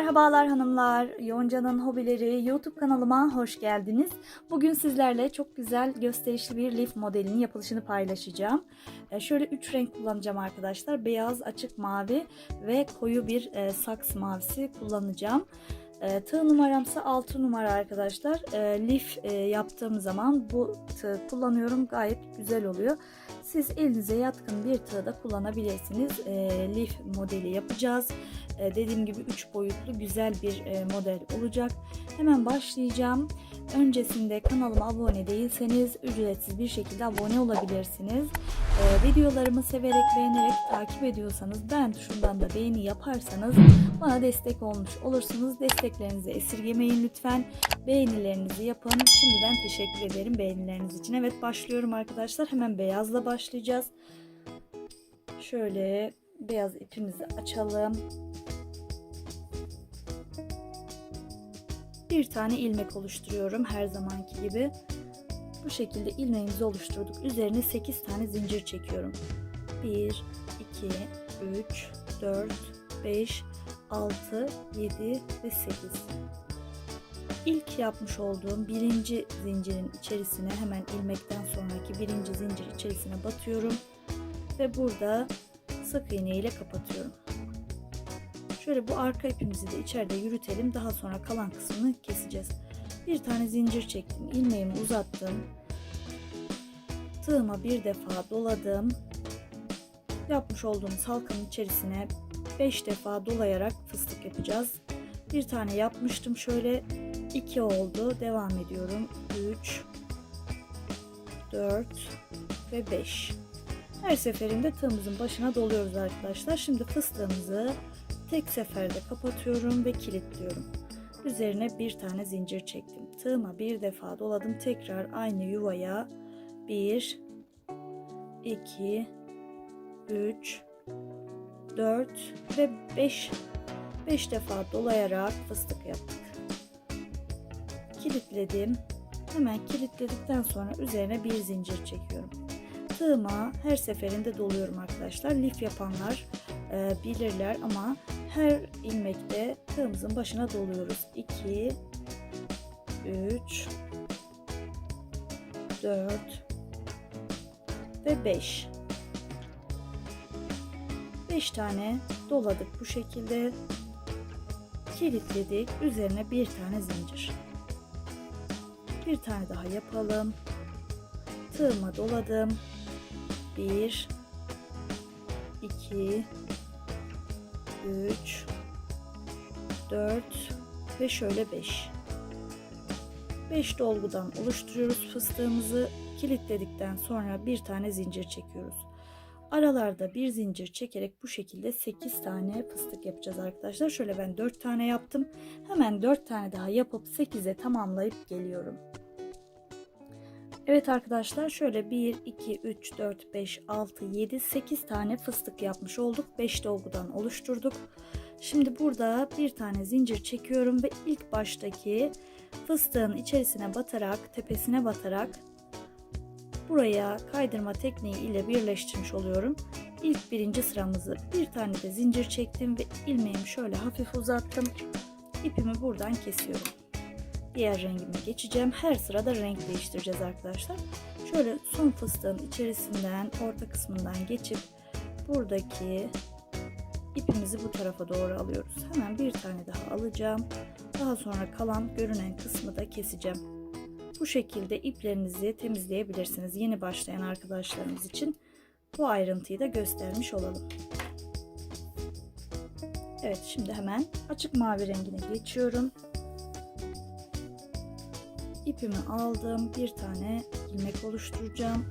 Merhabalar hanımlar, Yonca'nın hobileri YouTube kanalıma hoş geldiniz. Bugün sizlerle çok güzel gösterişli bir lif modelinin yapılışını paylaşacağım. E, Şöyle 3 renk kullanacağım arkadaşlar. Beyaz, açık mavi ve koyu bir e, saks mavisi kullanacağım. E, Tığ numaramsa 6 numara arkadaşlar. E, Lif e, yaptığım zaman bu tığ kullanıyorum. Gayet güzel oluyor. Siz elinize yatkın bir tığ da kullanabilirsiniz. E, Lif modeli yapacağız. E, dediğim gibi 3 boyutlu güzel bir e, model olacak. Hemen başlayacağım. Öncesinde kanalıma abone değilseniz ücretsiz bir şekilde abone olabilirsiniz. E, videolarımı severek beğenerek takip ediyorsanız beğen tuşundan da beğeni yaparsanız bana destek olmuş olursunuz. Desteklerinizi esirgemeyin lütfen. Beğenilerinizi yapın. Şimdiden teşekkür ederim beğenileriniz için. Evet başlıyorum arkadaşlar. Hemen beyazla başlayacağız. Şöyle beyaz ipimizi açalım. Bir tane ilmek oluşturuyorum her zamanki gibi. Bu şekilde ilmeğimizi oluşturduk. Üzerine 8 tane zincir çekiyorum. 1, 2, 3, 4, 5, 6, 7 ve 8. İlk yapmış olduğum birinci zincirin içerisine hemen ilmekten sonraki birinci zincir içerisine batıyorum. Ve burada sık iğne ile kapatıyorum. Şöyle bu arka ipimizi de içeride yürütelim. Daha sonra kalan kısmını keseceğiz. Bir tane zincir çektim. ilmeğimi uzattım. Tığıma bir defa doladım. Yapmış olduğumuz halkanın içerisine 5 defa dolayarak fıstık yapacağız. Bir tane yapmıştım. Şöyle 2 oldu. Devam ediyorum. 3 4 ve 5. Her seferinde tığımızın başına doluyoruz arkadaşlar. Şimdi fıstığımızı tek seferde kapatıyorum ve kilitliyorum. Üzerine bir tane zincir çektim. Tığıma bir defa doladım. Tekrar aynı yuvaya 1 2 3 4 ve 5 5 defa dolayarak fıstık yaptık. Kilitledim. Hemen kilitledikten sonra üzerine bir zincir çekiyorum. Tığıma her seferinde doluyorum arkadaşlar. Lif yapanlar e, bilirler ama her ilmekte tığımızın başına doluyoruz. 2 3 4 ve 5 5 tane doladık bu şekilde. Kilitledik. Üzerine bir tane zincir. Bir tane daha yapalım. Tığıma doladım 1 2 3 4 ve şöyle 5 5 dolgudan oluşturuyoruz fıstığımızı. Kilitledikten sonra bir tane zincir çekiyoruz. Aralarda bir zincir çekerek bu şekilde 8 tane fıstık yapacağız arkadaşlar. Şöyle ben 4 tane yaptım. Hemen 4 tane daha yapıp 8'e tamamlayıp geliyorum Evet arkadaşlar şöyle 1, 2, 3, 4, 5, 6, 7, 8 tane fıstık yapmış olduk. 5 dolgudan oluşturduk. Şimdi burada bir tane zincir çekiyorum ve ilk baştaki fıstığın içerisine batarak, tepesine batarak buraya kaydırma tekniği ile birleştirmiş oluyorum. İlk birinci sıramızı bir tane de zincir çektim ve ilmeğimi şöyle hafif uzattım. İpimi buradan kesiyorum diğer rengime geçeceğim. Her sırada renk değiştireceğiz arkadaşlar. Şöyle son fıstığın içerisinden orta kısmından geçip buradaki ipimizi bu tarafa doğru alıyoruz. Hemen bir tane daha alacağım. Daha sonra kalan görünen kısmı da keseceğim. Bu şekilde iplerinizi temizleyebilirsiniz. Yeni başlayan arkadaşlarımız için bu ayrıntıyı da göstermiş olalım. Evet şimdi hemen açık mavi rengine geçiyorum ipimi aldım bir tane ilmek oluşturacağım.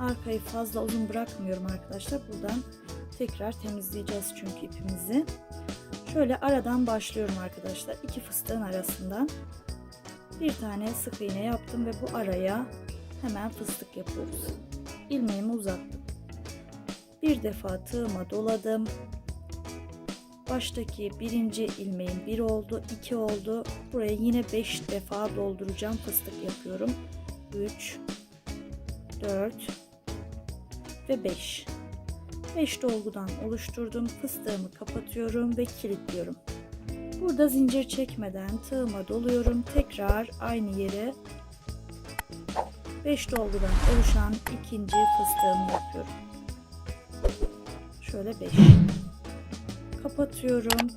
Arkayı fazla uzun bırakmıyorum arkadaşlar. Buradan tekrar temizleyeceğiz çünkü ipimizi. Şöyle aradan başlıyorum arkadaşlar iki fıstığın arasından. Bir tane sık iğne yaptım ve bu araya hemen fıstık yapıyoruz. İlmeğimi uzattım. Bir defa tığıma doladım baştaki birinci ilmeğim 1 oldu 2 oldu buraya yine 5 defa dolduracağım fıstık yapıyorum 3 4 ve 5 5 dolgudan oluşturdum fıstığımı kapatıyorum ve kilitliyorum Burada zincir çekmeden tığıma doluyorum. Tekrar aynı yere 5 dolgudan oluşan ikinci fıstığımı yapıyorum. Şöyle 5. Kapatıyorum.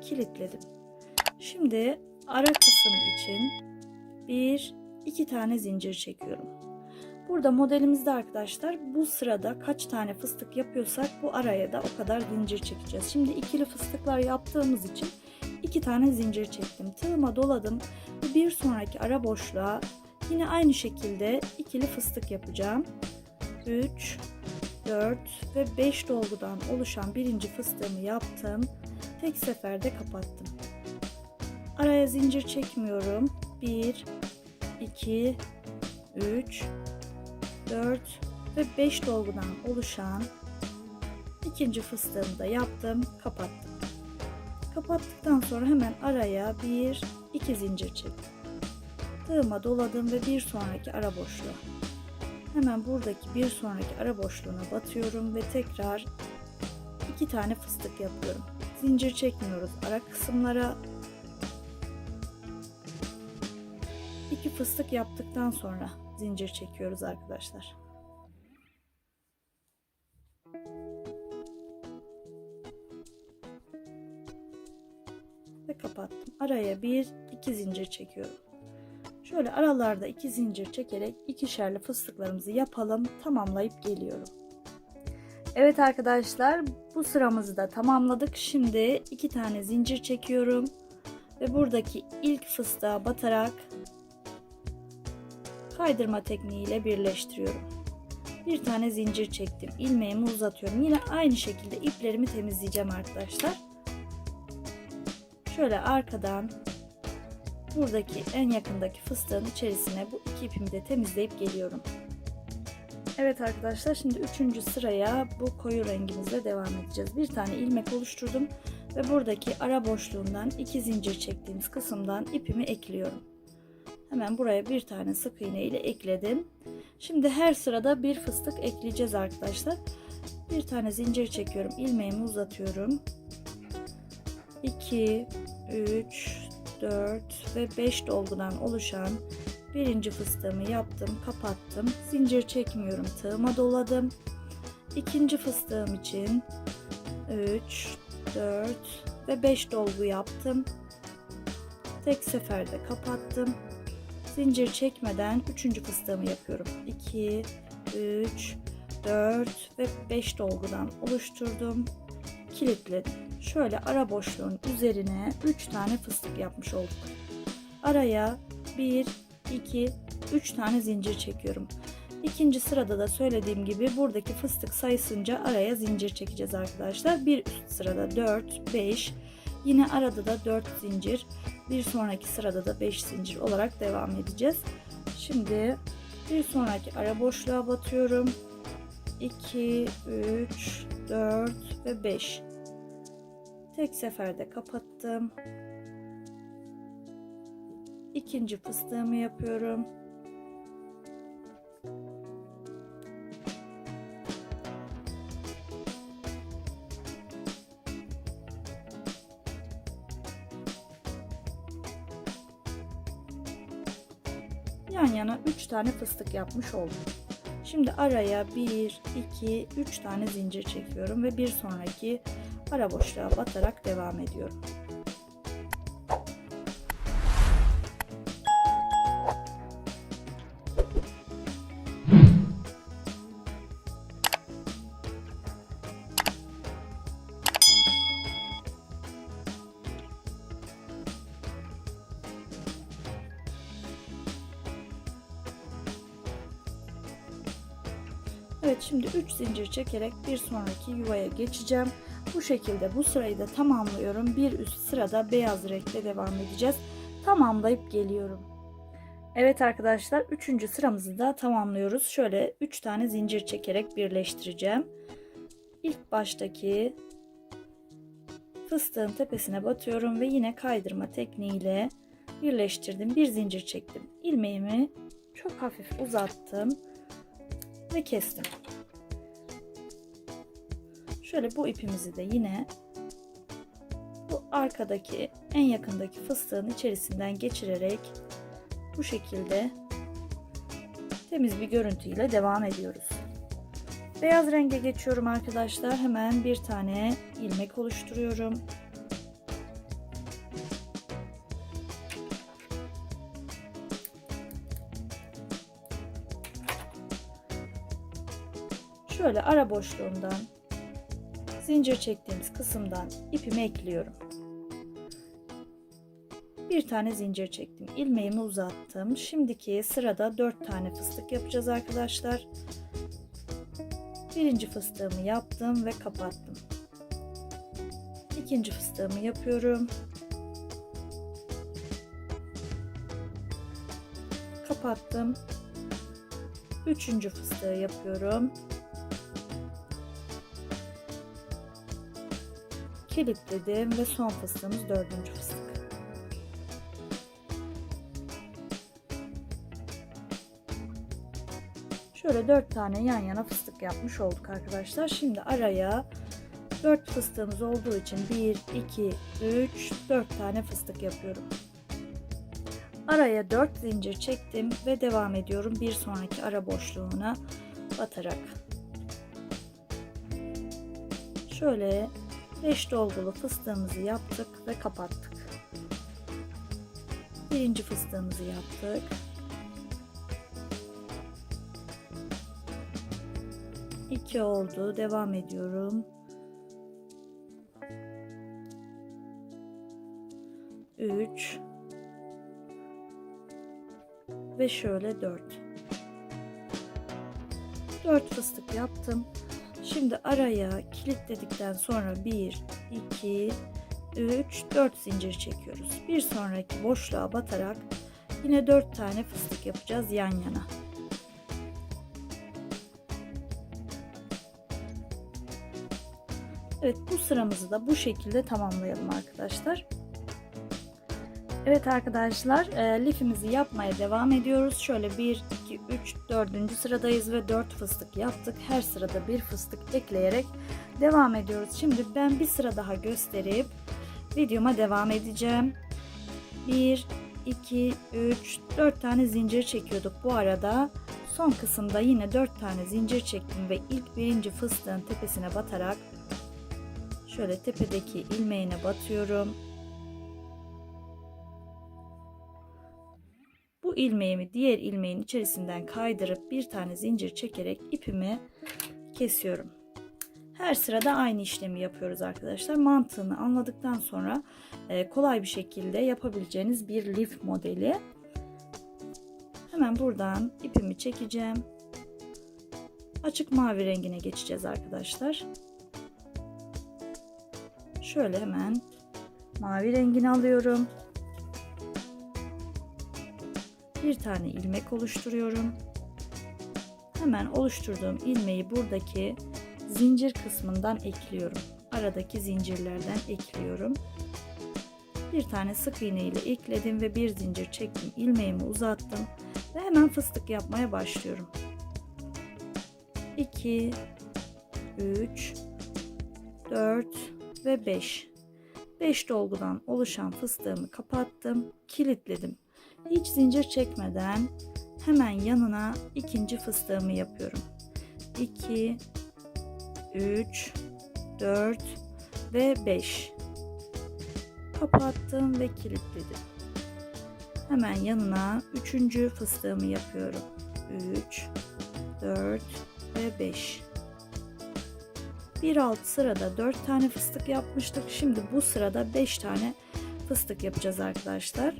Kilitledim. Şimdi ara kısım için bir iki tane zincir çekiyorum. Burada modelimizde arkadaşlar bu sırada kaç tane fıstık yapıyorsak bu araya da o kadar zincir çekeceğiz. Şimdi ikili fıstıklar yaptığımız için iki tane zincir çektim. Tığıma doladım bir sonraki ara boşluğa yine aynı şekilde ikili fıstık yapacağım. 3 4 ve 5 dolgudan oluşan birinci fıstığımı yaptım. Tek seferde kapattım. Araya zincir çekmiyorum. 1 2 3 4 ve 5 dolgudan oluşan ikinci fıstığımı da yaptım, kapattım. Kapattıktan sonra hemen araya bir iki zincir çektim. Tığıma doladım ve bir sonraki ara boşluğa. Hemen buradaki bir sonraki ara boşluğuna batıyorum ve tekrar iki tane fıstık yapıyorum. Zincir çekmiyoruz ara kısımlara. İki fıstık yaptıktan sonra zincir çekiyoruz arkadaşlar. Ve kapattım. Araya bir iki zincir çekiyorum. Şöyle aralarda iki zincir çekerek ikişerli fıstıklarımızı yapalım. Tamamlayıp geliyorum. Evet arkadaşlar bu sıramızı da tamamladık. Şimdi iki tane zincir çekiyorum. Ve buradaki ilk fıstığa batarak kaydırma tekniğiyle birleştiriyorum. Bir tane zincir çektim. ilmeğimi uzatıyorum. Yine aynı şekilde iplerimi temizleyeceğim arkadaşlar. Şöyle arkadan buradaki en yakındaki fıstığın içerisine bu iki ipimi de temizleyip geliyorum. Evet arkadaşlar şimdi üçüncü sıraya bu koyu rengimizle devam edeceğiz. Bir tane ilmek oluşturdum ve buradaki ara boşluğundan iki zincir çektiğimiz kısımdan ipimi ekliyorum. Hemen buraya bir tane sık iğne ile ekledim. Şimdi her sırada bir fıstık ekleyeceğiz arkadaşlar. Bir tane zincir çekiyorum. ilmeğimi uzatıyorum. 2, 3, 4 ve 5 dolgudan oluşan birinci fıstığımı yaptım, kapattım. Zincir çekmiyorum. Tığıma doladım. İkinci fıstığım için 3, 4 ve 5 dolgu yaptım. Tek seferde kapattım zincir çekmeden üçüncü fıstığımı yapıyorum. 2, 3, 4 ve 5 dolgudan oluşturdum. Kilitledim. Şöyle ara boşluğun üzerine 3 tane fıstık yapmış olduk. Araya 1, 2, 3 tane zincir çekiyorum. İkinci sırada da söylediğim gibi buradaki fıstık sayısınca araya zincir çekeceğiz arkadaşlar. Bir üst sırada 4, 5, yine arada da 4 zincir, bir sonraki sırada da 5 zincir olarak devam edeceğiz. Şimdi bir sonraki ara boşluğa batıyorum. 2, 3, 4 ve 5. Tek seferde kapattım. İkinci fıstığımı yapıyorum. yan yana 3 tane fıstık yapmış oldum. Şimdi araya 1, 2, 3 tane zincir çekiyorum ve bir sonraki ara boşluğa batarak devam ediyorum. Evet şimdi 3 zincir çekerek bir sonraki yuvaya geçeceğim. Bu şekilde bu sırayı da tamamlıyorum. Bir üst sırada beyaz renkle devam edeceğiz. Tamamlayıp geliyorum. Evet arkadaşlar 3. sıramızı da tamamlıyoruz. Şöyle 3 tane zincir çekerek birleştireceğim. İlk baştaki fıstığın tepesine batıyorum ve yine kaydırma tekniğiyle birleştirdim. Bir zincir çektim. İlmeğimi çok hafif uzattım ve kestim. Şöyle bu ipimizi de yine bu arkadaki en yakındaki fıstığın içerisinden geçirerek bu şekilde temiz bir görüntüyle devam ediyoruz. Beyaz renge geçiyorum arkadaşlar. Hemen bir tane ilmek oluşturuyorum. Şöyle ara boşluğundan zincir çektiğimiz kısımdan ipimi ekliyorum. Bir tane zincir çektim. ilmeğimi uzattım. Şimdiki sırada 4 tane fıstık yapacağız arkadaşlar. Birinci fıstığımı yaptım ve kapattım. İkinci fıstığımı yapıyorum. Kapattım. Üçüncü fıstığı yapıyorum. Kilitledim ve son fıstığımız dördüncü fıstık. Şöyle dört tane yan yana fıstık yapmış olduk arkadaşlar. Şimdi araya dört fıstığımız olduğu için 1, 2, 3, 4 tane fıstık yapıyorum. Araya 4 zincir çektim ve devam ediyorum bir sonraki ara boşluğuna batarak. Şöyle 5 dolgulu fıstığımızı yaptık ve kapattık. Birinci fıstığımızı yaptık. İki oldu. Devam ediyorum. Üç. Ve şöyle dört. Dört fıstık yaptım. Şimdi araya kilitledikten sonra 1, 2, 3, 4 zincir çekiyoruz. Bir sonraki boşluğa batarak yine 4 tane fıstık yapacağız yan yana. Evet bu sıramızı da bu şekilde tamamlayalım arkadaşlar. Evet arkadaşlar e, lifimizi yapmaya devam ediyoruz. Şöyle 1, 2, 3, 4. sıradayız ve 4 fıstık yaptık. Her sırada bir fıstık ekleyerek devam ediyoruz. Şimdi ben bir sıra daha gösterip videoma devam edeceğim. 1, 2, 3, 4 tane zincir çekiyorduk bu arada. Son kısımda yine 4 tane zincir çektim ve ilk birinci fıstığın tepesine batarak şöyle tepedeki ilmeğine batıyorum ilmeğimi diğer ilmeğin içerisinden kaydırıp bir tane zincir çekerek ipimi kesiyorum. Her sırada aynı işlemi yapıyoruz arkadaşlar. Mantığını anladıktan sonra e, kolay bir şekilde yapabileceğiniz bir lif modeli. Hemen buradan ipimi çekeceğim. Açık mavi rengine geçeceğiz arkadaşlar. Şöyle hemen mavi rengini alıyorum. Bir tane ilmek oluşturuyorum. Hemen oluşturduğum ilmeği buradaki zincir kısmından ekliyorum. Aradaki zincirlerden ekliyorum. Bir tane sık iğne ile ekledim ve bir zincir çektim. ilmeğimi uzattım ve hemen fıstık yapmaya başlıyorum. 2 3 4 ve 5 5 dolgudan oluşan fıstığımı kapattım, kilitledim. Hiç zincir çekmeden hemen yanına ikinci fıstığımı yapıyorum. 2 3 4 ve 5 kapattım ve kilitledim. Hemen yanına üçüncü fıstığımı yapıyorum. 3 4 ve 5 bir alt sırada 4 tane fıstık yapmıştık. Şimdi bu sırada 5 tane fıstık yapacağız arkadaşlar.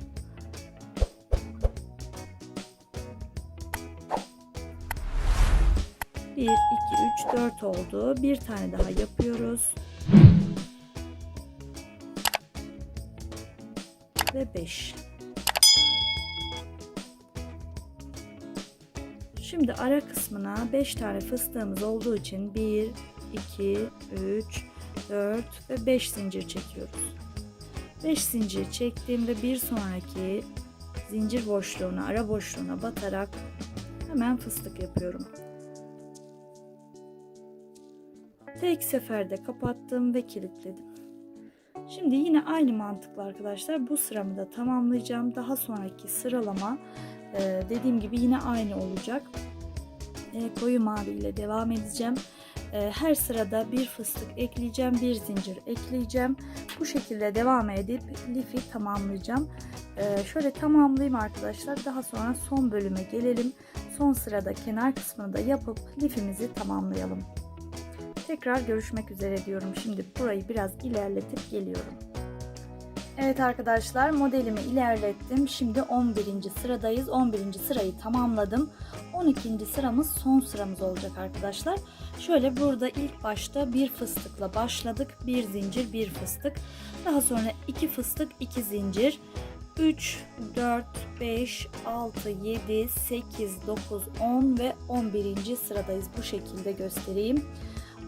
1, 2, 3, 4 oldu. Bir tane daha yapıyoruz. Ve 5. Şimdi ara kısmına 5 tane fıstığımız olduğu için 1, 2, 3, 4 ve 5 zincir çekiyoruz. 5 zincir çektim ve bir sonraki zincir boşluğuna, ara boşluğuna batarak hemen fıstık yapıyorum. Tek seferde kapattım ve kilitledim. Şimdi yine aynı mantıkla arkadaşlar bu sıramı da tamamlayacağım. Daha sonraki sıralama e, dediğim gibi yine aynı olacak. E, koyu mavi ile devam edeceğim. E, her sırada bir fıstık ekleyeceğim, bir zincir ekleyeceğim. Bu şekilde devam edip lifi tamamlayacağım. Şöyle tamamlayayım arkadaşlar. Daha sonra son bölüme gelelim. Son sırada kenar kısmını da yapıp lifimizi tamamlayalım. Tekrar görüşmek üzere diyorum. Şimdi burayı biraz ilerletip geliyorum. Evet arkadaşlar modelimi ilerlettim. Şimdi 11. sıradayız. 11. sırayı tamamladım. 12. sıramız son sıramız olacak arkadaşlar. Şöyle burada ilk başta bir fıstıkla başladık. Bir zincir, bir fıstık. Daha sonra iki fıstık, iki zincir. 3, 4, 5, 6, 7, 8, 9, 10 ve 11. sıradayız. Bu şekilde göstereyim.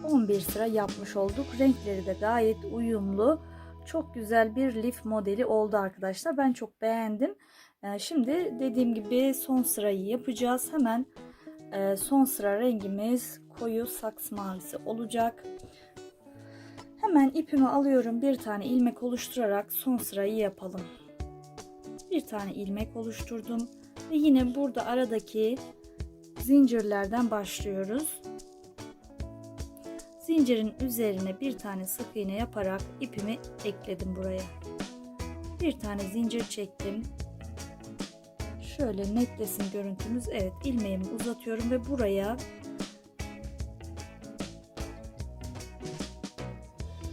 11 sıra yapmış olduk. Renkleri de gayet uyumlu. Çok güzel bir lif modeli oldu arkadaşlar. Ben çok beğendim. Ee, Şimdi dediğim gibi son sırayı yapacağız. Hemen e, son sıra rengimiz koyu saks mavisi olacak. Hemen ipimi alıyorum. Bir tane ilmek oluşturarak son sırayı yapalım. Bir tane ilmek oluşturdum. Ve yine burada aradaki zincirlerden başlıyoruz. Zincirin üzerine bir tane sık iğne yaparak ipimi ekledim buraya. Bir tane zincir çektim. Şöyle netlesin görüntümüz. Evet ilmeğimi uzatıyorum ve buraya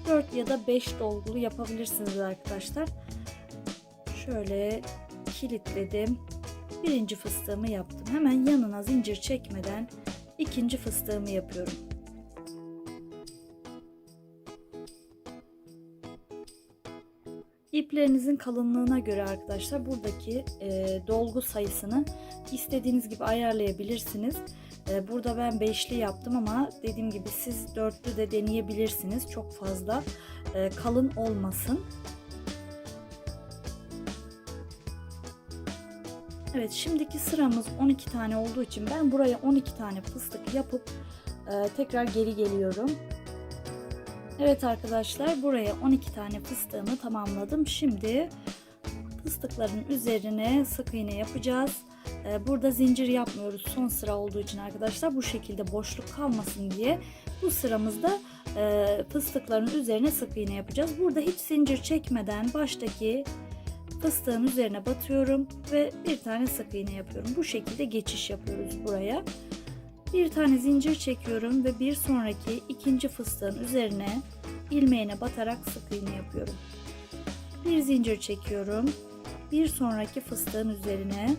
4 ya da 5 dolgulu yapabilirsiniz arkadaşlar. Şöyle kilitledim. Birinci fıstığımı yaptım. Hemen yanına zincir çekmeden ikinci fıstığımı yapıyorum. İplerinizin kalınlığına göre arkadaşlar buradaki e, dolgu sayısını istediğiniz gibi ayarlayabilirsiniz. E, burada ben beşli yaptım ama dediğim gibi siz dörtlü de deneyebilirsiniz. Çok fazla e, kalın olmasın. Evet şimdiki sıramız 12 tane olduğu için ben buraya 12 tane fıstık yapıp e, tekrar geri geliyorum. Evet arkadaşlar buraya 12 tane fıstığımı tamamladım. Şimdi fıstıkların üzerine sık iğne yapacağız. Ee, Burada zincir yapmıyoruz son sıra olduğu için arkadaşlar bu şekilde boşluk kalmasın diye bu sıramızda e, fıstıkların üzerine sık iğne yapacağız. Burada hiç zincir çekmeden baştaki fıstığın üzerine batıyorum ve bir tane sık iğne yapıyorum. Bu şekilde geçiş yapıyoruz buraya. Bir tane zincir çekiyorum ve bir sonraki ikinci fıstığın üzerine ilmeğine batarak sık iğne yapıyorum. Bir zincir çekiyorum. Bir sonraki fıstığın üzerine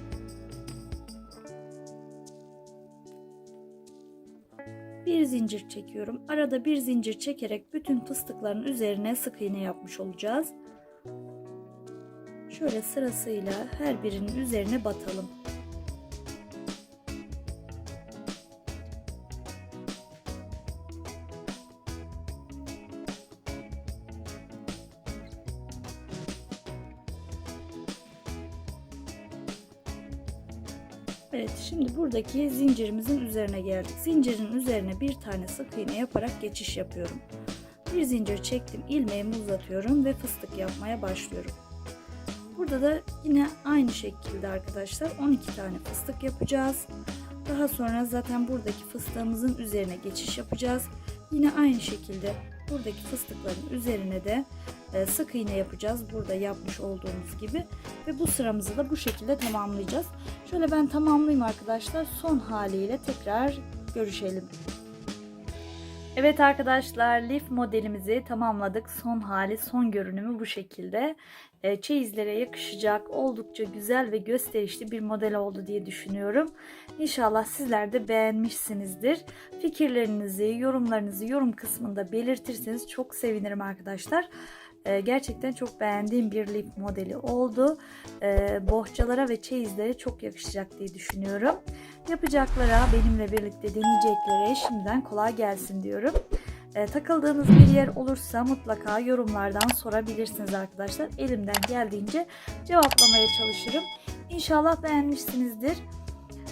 bir zincir çekiyorum. Arada bir zincir çekerek bütün fıstıkların üzerine sık iğne yapmış olacağız. Şöyle sırasıyla her birinin üzerine batalım. Buradaki zincirimizin üzerine geldik. Zincirin üzerine bir tane sık iğne yaparak geçiş yapıyorum. Bir zincir çektim, ilmeğimi uzatıyorum ve fıstık yapmaya başlıyorum. Burada da yine aynı şekilde arkadaşlar 12 tane fıstık yapacağız. Daha sonra zaten buradaki fıstığımızın üzerine geçiş yapacağız. Yine aynı şekilde buradaki fıstıkların üzerine de e, sık iğne yapacağız. Burada yapmış olduğumuz gibi. Ve bu sıramızı da bu şekilde tamamlayacağız. Şöyle ben tamamlayayım arkadaşlar. Son haliyle tekrar görüşelim. Evet arkadaşlar lif modelimizi tamamladık. Son hali, son görünümü bu şekilde. E, Çeyizlere yakışacak oldukça güzel ve gösterişli bir model oldu diye düşünüyorum. İnşallah sizler de beğenmişsinizdir. Fikirlerinizi, yorumlarınızı yorum kısmında belirtirseniz çok sevinirim arkadaşlar. E, Gerçekten çok beğendiğim bir lif modeli oldu. E, Bohçalara ve çeyizlere çok yakışacak diye düşünüyorum. Yapacaklara, benimle birlikte deneyeceklere şimdiden kolay gelsin diyorum. E, takıldığınız bir yer olursa mutlaka yorumlardan sorabilirsiniz arkadaşlar. Elimden geldiğince cevaplamaya çalışırım. İnşallah beğenmişsinizdir.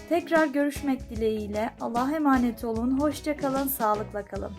Tekrar görüşmek dileğiyle. Allah'a emanet olun. Hoşçakalın, sağlıkla kalın.